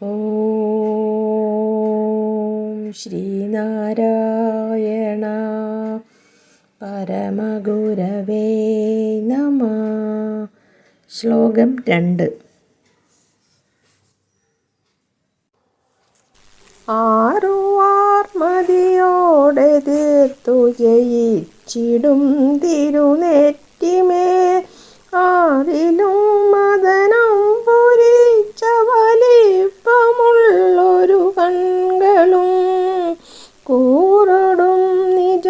ഓം ശ്രീനാരായണ പരമഗുരവേ നമ. ശ്ലോകം രണ്ട്. ആറുവാർമതിയോടെ തീർത്തു ജയിച്ചിടും തിരുനെറ്റിമേ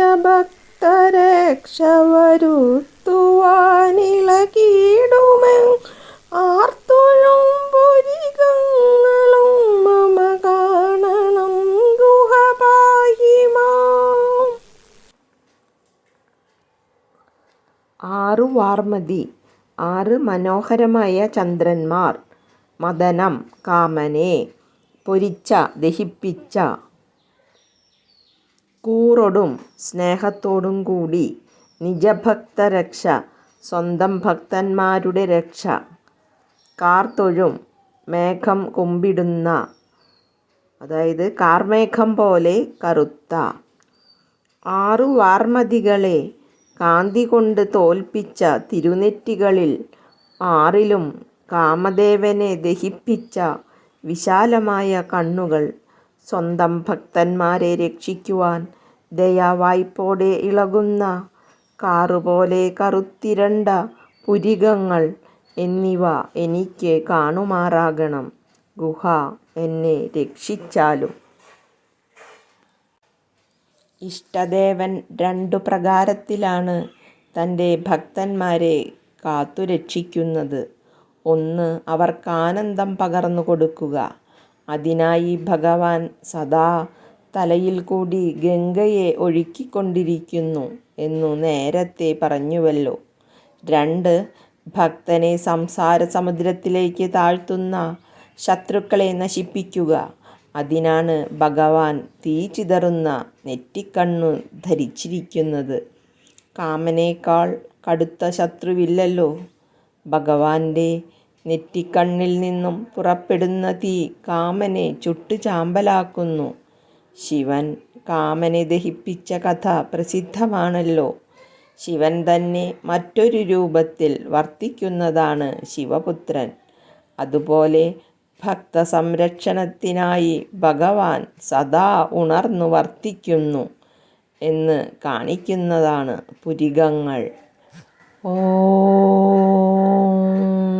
നിജഭക്തരക്ഷവരുത്തുവാനിളകിടുമേ ആർത്തുഴും പുരികങ്ങളും മമ കാണണം ഗുഹപായിമാം ആറു വാർമതി ആറ് മനോഹരമായ ചന്ദ്രന്മാർ. മദനം കാമനെ പൊരിച്ച ദഹിപ്പിച്ച കൂറൊടും സ്നേഹത്തോടും കൂടി നിജഭക്തരക്ഷ സ്വന്തം ഭക്തന്മാരുടെ രക്ഷ. കാർത്തൊഴും മേഘം കുമ്പിടുന്ന അതായത് കാർമേഘം പോലെ കറുത്ത. ആറു വാർമതികളെ കാന്തി കൊണ്ട് തോൽപ്പിച്ച തിരുനെറ്റികളിൽ ആറിലും കാമദേവനെ ദഹിപ്പിച്ച വിശാലമായ കണ്ണുകൾ സ്വന്തം ഭക്തന്മാരെ രക്ഷിക്കുവാൻ ദയാവായ്പോടെ ഇളകുന്ന കാറുപോലെ കറുത്തിരണ്ട പുരികങ്ങൾ എന്നിവ എനിക്ക് കാണുമാറാകണം. ഗുഹ എന്നെ രക്ഷിച്ചാലും. ഇഷ്ടദേവൻ രണ്ടു പ്രകാരത്തിലാണ് തന്റെ ഭക്തന്മാരെ കാത്തുരക്ഷിക്കുന്നത്. ഒന്ന് അവർക്ക് ആനന്ദം പകർന്നു കൊടുക്കുക അതിനായി ഭഗവാൻ സദാ തലയിൽ കൂടി ഗംഗയെ ഒഴുക്കിക്കൊണ്ടിരിക്കുന്നു എന്നു നേരത്തെ പറഞ്ഞുവല്ലോ. രണ്ട് ഭക്തനെ സംസാര സമുദ്രത്തിലേക്ക് താഴ്ത്തുന്ന ശത്രുക്കളെ നശിപ്പിക്കുക. അതിനാണ് ഭഗവാൻ തീ ചിതറുന്ന നെറ്റിക്കണ്ണു ധരിച്ചിരിക്കുന്നത്. കാമനേക്കാൾ കടുത്ത ശത്രുവില്ലല്ലോ ഭഗവാന്റെ നെറ്റിക്കണ്ണിൽ നിന്നും പുറപ്പെടുന്ന തീ കാമനെ ചുട്ടു ചാമ്പലാക്കുന്നു ശിവൻ കാമനെ ദഹിപ്പിച്ച കഥ പ്രസിദ്ധമാണല്ലോ. ശിവൻ തന്നെ മറ്റൊരു രൂപത്തിൽ വർത്തിക്കുന്നതാണ് ശിവപുത്രൻ. അതുപോലെ ഭക്തസംരക്ഷണത്തിനായി ഭഗവാൻ സദാ ഉണർന്നു വർത്തിക്കുന്നു എന്ന് കാണിക്കുന്നതാണ് പുരികങ്ങൾ. ഓം